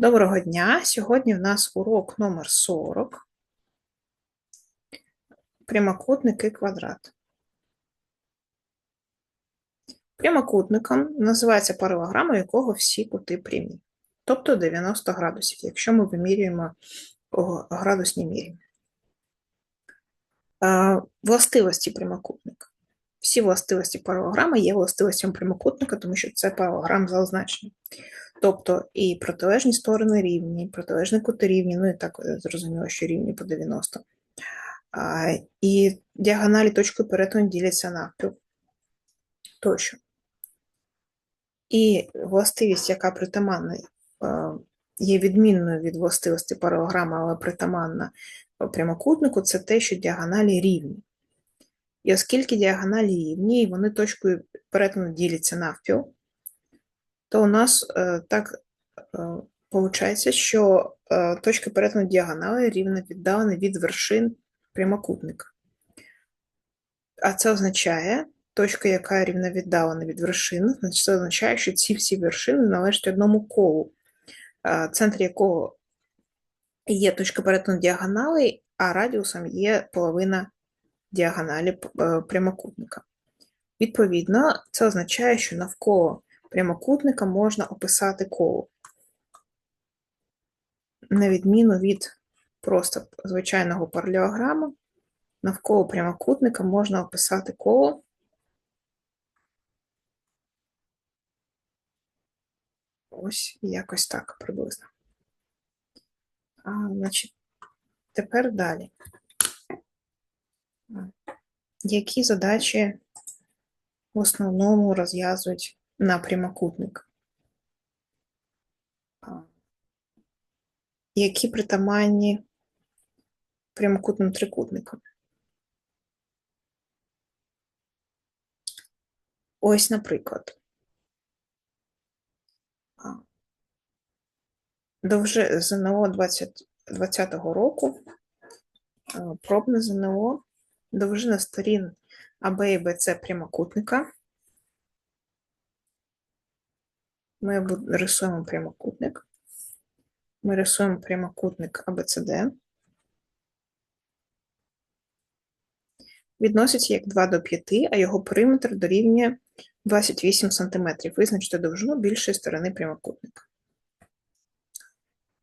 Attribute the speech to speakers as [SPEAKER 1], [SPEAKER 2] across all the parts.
[SPEAKER 1] Доброго дня! Сьогодні в нас урок номер 40. Прямокутник і квадрат. Прямокутником називається паралограма, якого всі кути прямі, тобто 90 градусів, якщо ми вимірюємо у градусній мірі. Е, Властивості прямокутника. Всі властивості паралограми є властивостями прямокутника, тому що це паралограм за означенням. Тобто і протилежні сторони рівні, і протилежні кути рівні, ну і так е, зрозуміло, що рівні по 90. А, І діагоналі точкою перетину діляться навпіл. Тощо. І властивість, яка притаманна, е, є відмінною від властивості паралограми, але притаманна прямокутнику, це те, що діагоналі рівні. І оскільки діагоналі рівні, і вони точкою перетину діляться навпіл, то у нас е, так виходить, що е, точка перетину діагонали рівно віддалена від вершин прямокутника. А це означає, точка, яка рівно віддалена від вершин, значить це означає, що ці всі вершини належать одному колу, е, центр якого є точка перетину діагонали, а радіусом є половина діагоналі е, прямокутника. Відповідно, це означає, що навколо прямокутника можна описати коло. На відміну від просто звичайного паралелограму, навколо прямокутника можна описати коло. Ось якось так приблизно. А, Значить, тепер далі. Які задачі в основному розв'язують на прямокутник. Які притаманні прямокутним трикутникам? Ось, наприклад, довже ЗНО 2020 року, пробне ЗНО, довжина сторін АБ і БЦ прямокутника Ми рисуємо прямокутник. Ми рисуємо прямокутник ABCD. Відноситься як 2 до 5, а його периметр дорівнює 28 см. Визначте довжину більшої сторони прямокутника.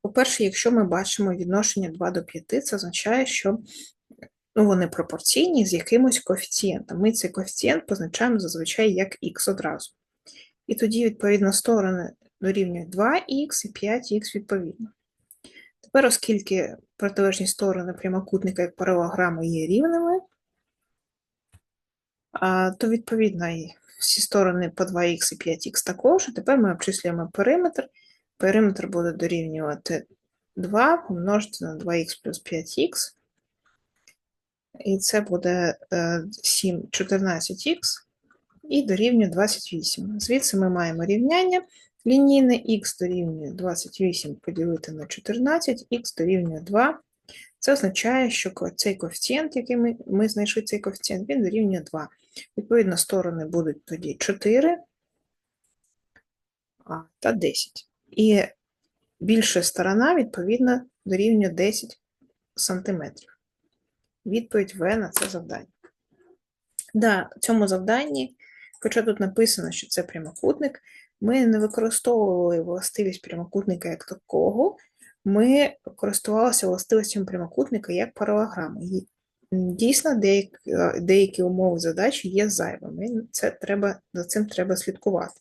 [SPEAKER 1] По-перше, якщо ми бачимо відношення 2 до 5, це означає, що ну, вони пропорційні з якимось коефіцієнтом. Ми цей коефіцієнт позначаємо зазвичай як х одразу. І тоді, відповідно, сторони дорівнюють 2х і 5х відповідно. Тепер, оскільки протилежні сторони прямокутника як паралограми є рівними, то, відповідно, і всі сторони по 2х і 5х також. А тепер ми обчислюємо периметр. Периметр буде дорівнювати 2 помножити на 2х плюс 5х. І це буде 7, е, 14х і дорівнює 28. Звідси ми маємо рівняння. Лінійне х дорівнює 28 поділити на 14, х дорівнює 2. Це означає, що цей коефіцієнт, який ми ми знайшли цей коефіцієнт, він дорівнює 2. Відповідно, сторони будуть тоді 4 та 10. І більша сторона, відповідно, дорівнює 10 см. Відповідь В на це завдання. Да, цьому завданні Хоча тут написано, що це прямокутник, ми не використовували властивість прямокутника як такого, ми користувалися властивостями прямокутника як паралограми. Дійсно, деякі, деякі умови задачі є зайвими. Це треба, За цим треба слідкувати.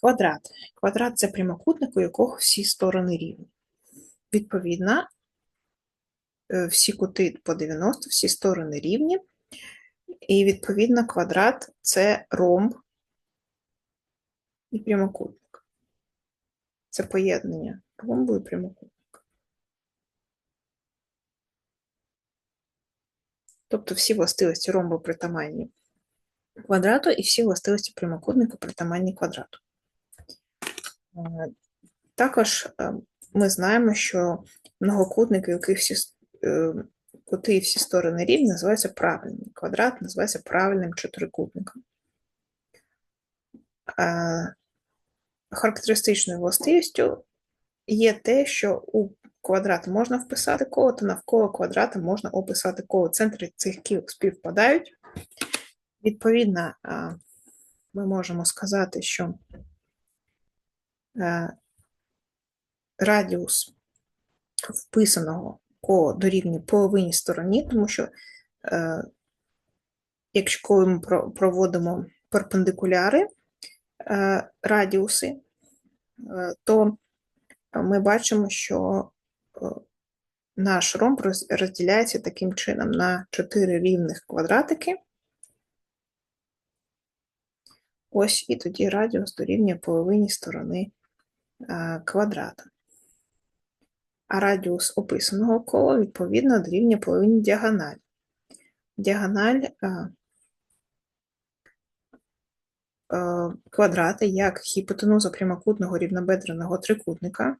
[SPEAKER 1] Квадрат. Квадрат це прямокутник, у якого всі сторони рівні. Відповідно, е, всі кути по 90, всі сторони рівні. І, відповідно, квадрат це ромб і прямокутник. Це поєднання ромбу і прямокутника. Тобто всі властивості ромбу притаманні квадрату і всі властивості прямокутника притаманні квадрату. Е, також е, ми знаємо, що многокутники, у яких всі е, кути і всі сторони рівні називаються правильним. Квадрат називається правильним чотирикутником. Характеристичною властивістю є те, що у квадрат можна вписати коло, то навколо квадрата можна описати коло. Центри цих кіл співпадають. Відповідно, ми можемо сказати, що радіус вписаного кола дорівнює половині стороні, тому що е, якщо коли ми про- проводимо перпендикуляри е, радіуси, е, то ми бачимо, що е, наш ромб розділяється таким чином на 4 рівних квадратики. Ось і тоді радіус дорівнює половині сторони е, квадрата. А радіус описаного кола відповідно дорівнює половині діагоналі. Діагональ е, е, квадрата як гіпотенуза прямокутного рівнобедреного трикутника.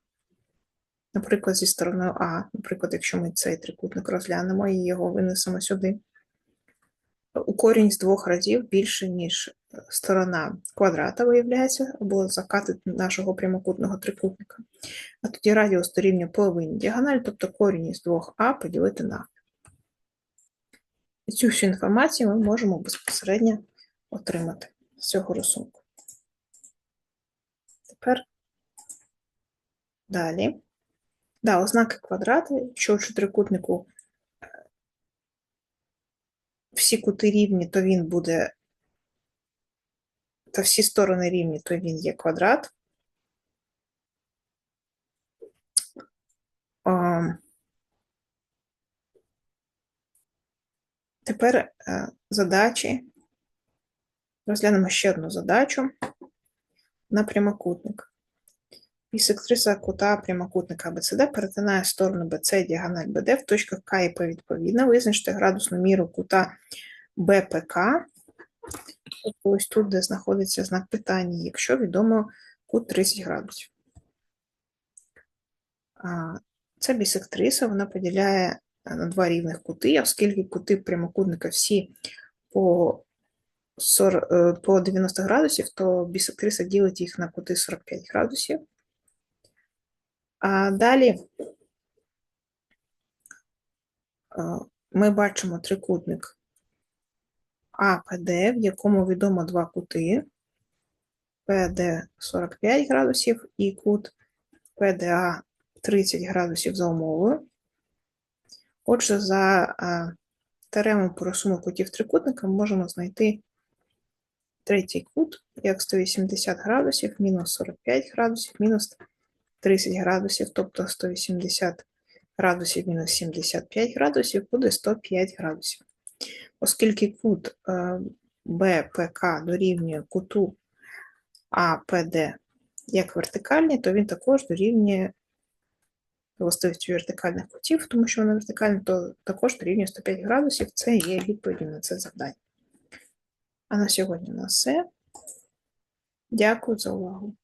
[SPEAKER 1] Наприклад, зі стороною А, наприклад, якщо ми цей трикутник розглянемо і його винесемо сюди, корінь з двох разів більше, ніж е, сторона квадрата, виявляється, або закати нашого прямокутного трикутника. А тоді радіус дорівнює половині діагональ, тобто корінь із 2а поділити на. І цю всю інформацію ми можемо безпосередньо отримати з цього рисунку. Тепер далі. Да, ознаки квадрата, якщо у трикутнику всі кути рівні, то він буде, та всі сторони рівні, то він є квадрат. А, Тепер е, задачі. Розглянемо ще одну задачу на прямокутник. Бісектриса кута прямокутника АБЦД перетинає сторону і діагональ БД в точках К і П відповідно. Визначте градусну міру кута БПК. Тобто ось тут, де знаходиться знак питання, якщо відомо кут 30 градусів. Це бісектриса, вона поділяє на два рівних кути, оскільки кути прямокутника всі по 40, е, по 90 градусів, то бісектриса ділить їх на кути 45 градусів. А далі ми бачимо трикутник АПД, в якому відомо два кути ПД 45 градусів і кут ПДА 30 градусів за умовою. Отже, за теоремою по рисунку кутів трикутника ми можемо знайти третій кут як 180 градусів, мінус 45 градусів, мінус 30 градусів, тобто 180 градусів мінус 75 градусів буде 105 градусів. Оскільки кут е, БПК дорівнює куту АПД як вертикальний, то він також дорівнює властивістю вертикальних кутів, тому що воно вертикальне, то також дорівнює 105 градусів. Це є відповідь на це завдання. А на сьогодні у нас все. Дякую за увагу.